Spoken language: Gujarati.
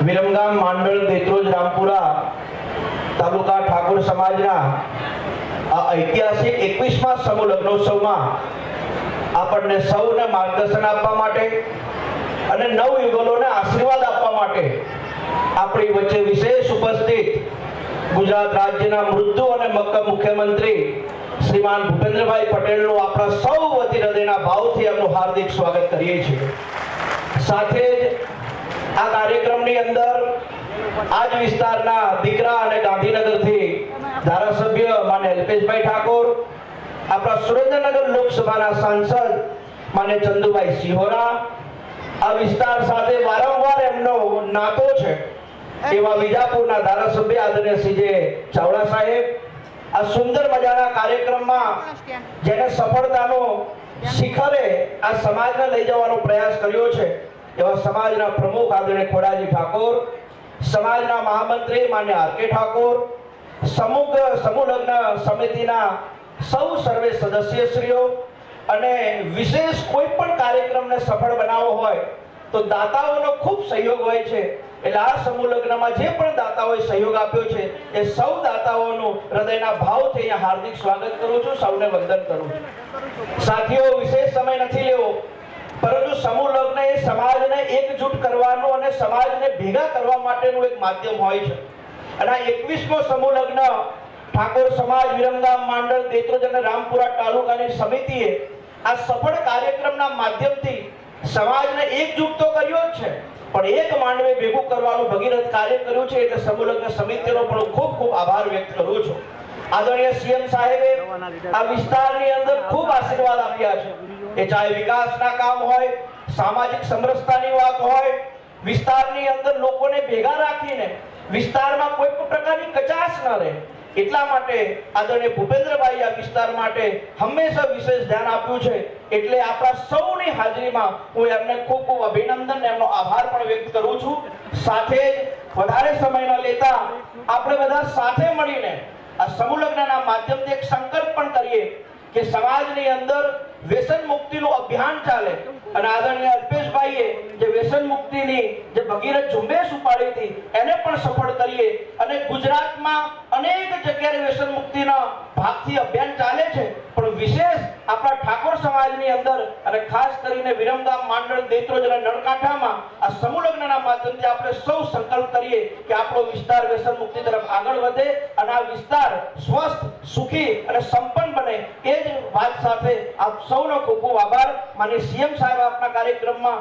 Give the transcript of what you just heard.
વિરમગામ માંડળ દેત્રોજ રામપુરા તાલુકા ઠાકોર સમાજના આ ઐતિહાસિક એકવીસમાં સમૂહ લગ્નોત્સવમાં આપણને સૌને માર્ગદર્શન આપવા માટે અને નવ યુગલોને આશીર્વાદ આપવા માટે આપણી વચ્ચે વિશેષ ઉપસ્થિત ગુજરાત રાજ્યના મૃત્યુ અને મક્કમ મુખ્યમંત્રી શ્રીમાન ભૂપેન્દ્રભાઈ પટેલનું આપણા સૌ વતી હૃદયના ભાવથી એમનું હાર્દિક સ્વાગત કરીએ છીએ. સાથે જ આ કાર્યક્રમની અંદર આજ વિસ્તારના દીકરા અને ગાંધીનગરથી ધારાસભ્ય માને અલ્પેશભાઈ ઠાકોર, આપણા સુરેન્દ્રનગર લોકસભાના સાંસદ માને ચંદુભાઈ સિહોરા, આ વિસ્તાર સાથે વારંવાર એમનો નાતો છે. એવા વિજાપુરના ધારાસભ્ય આદરણીય સીજે ચાવડા સાહેબ, આ સુંદર મજાના કાર્યક્રમમાં જેને સફળતાનો શિખરે આ સમાજને લઈ જવાનો પ્રયાસ કર્યો છે. એવા સમાજના પ્રમુખ આદરણીય ખોડાજી ઠાકોર, સમાજના મહામંત્રી માન્ય આર કે ઠાકોર સમગ્ર સમૂહ લગ્ન સમિતિના સૌ સર્વે સદસ્યશ્રીઓ અને વિશેષ કોઈ પણ કાર્યક્રમને સફળ બનાવવો હોય તો દાતાઓનો ખૂબ સહયોગ હોય છે. એટલે આ સમૂહ લગ્નમાં જે પણ દાતાઓએ સહયોગ આપ્યો છે, એ સૌ દાતાઓનું હૃદયના ભાવથી અહીંયા હાર્દિક સ્વાગત કરું છું, સૌને વંદન કરું છું. સાથીઓ, વિશેષ સમય નથી લેવો. સમૂહ લગ્ન એ સમાજને એકજૂટ કરવાનું અને સમાજને ભેગા કરવા માટેનું એક માધ્યમ હોય છે. અને આ એકવીસમો સમૂહ લગ્ન ઠાકોર સમાજ, વિરમગામ માંડળ, દેત્રોજ અને રામપુરા તાલુકાની સમિતિએ આ સફળ કાર્યક્રમના માધ્યમથી સમાજને એકજૂટ તો કર્યો જ છે, પણ એક માંડવે ભેગું કરવાનું ભગીરથ કાર્ય કર્યું છે એટલે સમૂહ લગ્ન સમિતિનો પણ ખૂબ ખૂબ આભાર વ્યક્ત કરું છું. આદરણીય સીએમ સાહેબે આ વિસ્તારની અંદર ખૂબ આશીર્વાદ આપ્યા છે. એ ચાહે વિકાસના કામ હોય સામાજિક સમરસતાની વાત હોય, વિસ્તારની અંદર લોકોને ભેગા રાખીને, વિસ્તારમાં કોઈ પણ પ્રકારની કચાશ ન રહે. એટલા માટે આદરણીય ભૂપેન્દ્રભાઈ આ વિસ્તાર માટે હંમેશા વિશેષ ધ્યાન આપ્યું છે. એટલે આપણા સૌની હાજરીમાં હું એમને ખૂબ ખૂબ અભિનંદન, એમનો આભાર પણ વ્યક્ત કરું છું. સાથે જ વધારે સમય ન લેતા આપણે બધા સાથે મળીને આ સમૂહ લગ્નના માધ્યમથી એક સંકલ્પ પણ કરીએ કે સમાજની અંદર વ્યસન મુક્તિનું અભિયાન ચાલે. અને આદરણીય અલ્પેશભાઈએ જે વ્યસન મુક્તિની જે ભગીરથ ઝુંબેશ ઉપાડી હતી, એને પણ સફળ કરીએ. અને ગુજરાતમાં અનેક જગ્યાએ વ્યસન મુક્તિના ભાગથી અભિયાન ચાલે છે પણ વિશેષ આપણા ઠાકોર સમાજની અંદર અને ખાસ કરીને વિરમગામ માંડળ દેત્રોજ નળકાંઠામાં આ સમૂહ માધ્યમથી આપણે સૌ સંકલ્પ કરીએ કે આપણો વિસ્તાર વ્યસન મુક્તિ તરફ આગળ વધે અને આ વિસ્તાર સ્વસ્થ, સુખી અને સંપન્ન બને. એ જ વાત સાથે આપ સૌનો ખૂબ ખૂબ આભાર. માનીય સીએમ સાહેબ, આપના કાર્યક્રમમાં